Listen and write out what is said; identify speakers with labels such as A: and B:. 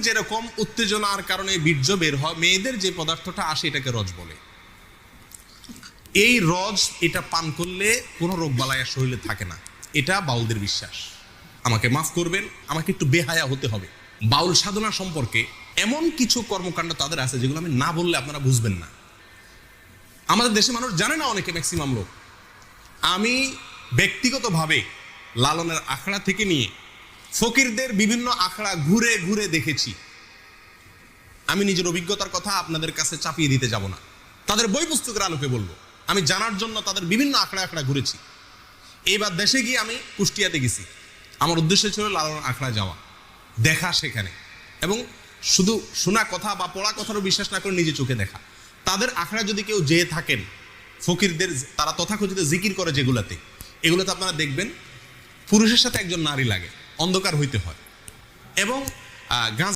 A: যেরকম উত্তেজনার কারণে বীর্য বের হয়, মেয়েদের যে পদার্থটা আসে এটাকে রজ বলে। এই রজ এটা পান করলে কোনো রোগ বালায় শরীরে থাকে না। এটা বাউলদের বিশ্বাস। আমাকে মাফ করবেন, আমাকে একটু বেহায়া হতে হবে। বাউল সাধনা সম্পর্কে এমন কিছু কর্মকাণ্ড তাদের আছে যেগুলো আমি না বললে আপনারা বুঝবেন না। আমাদের দেশে মানুষ জানে না অনেকে ম্যাক্সিমাম লোক আমি ব্যক্তিগতভাবে লালনের আখড়া থেকে নিয়ে ফকিরদের বিভিন্ন আখড়া ঘুরে ঘুরে দেখেছি। আমি নিজের অভিজ্ঞতার কথা আপনাদের কাছে চাপিয়ে দিতে যাব না। তাদের বই পুস্তকের আলোকে বলব। আমি জানার জন্য তাদের বিভিন্ন আখড়া আখড়া ঘুরেছি। এইবার দেশে গিয়ে আমি কুষ্টিয়াতে গেছি। আমার উদ্দেশ্য ছিল লালন আখড়া যাওয়া, দেখা সেখানে। এবং শুধু শোনা কথা বা পড়া কথারও বিশ্বাস না করে নিজে চোখে দেখা। তাদের আখড়া যদি কেউ যেয়ে থাকেন, ফকিরদের তারা তথাকথিত জিকির করে যেগুলাতে, এগুলোতে আপনারা দেখবেন পুরুষের সাথে একজন নারী লাগে। অন্ধকার হইতে হয়। এবং গাঁজা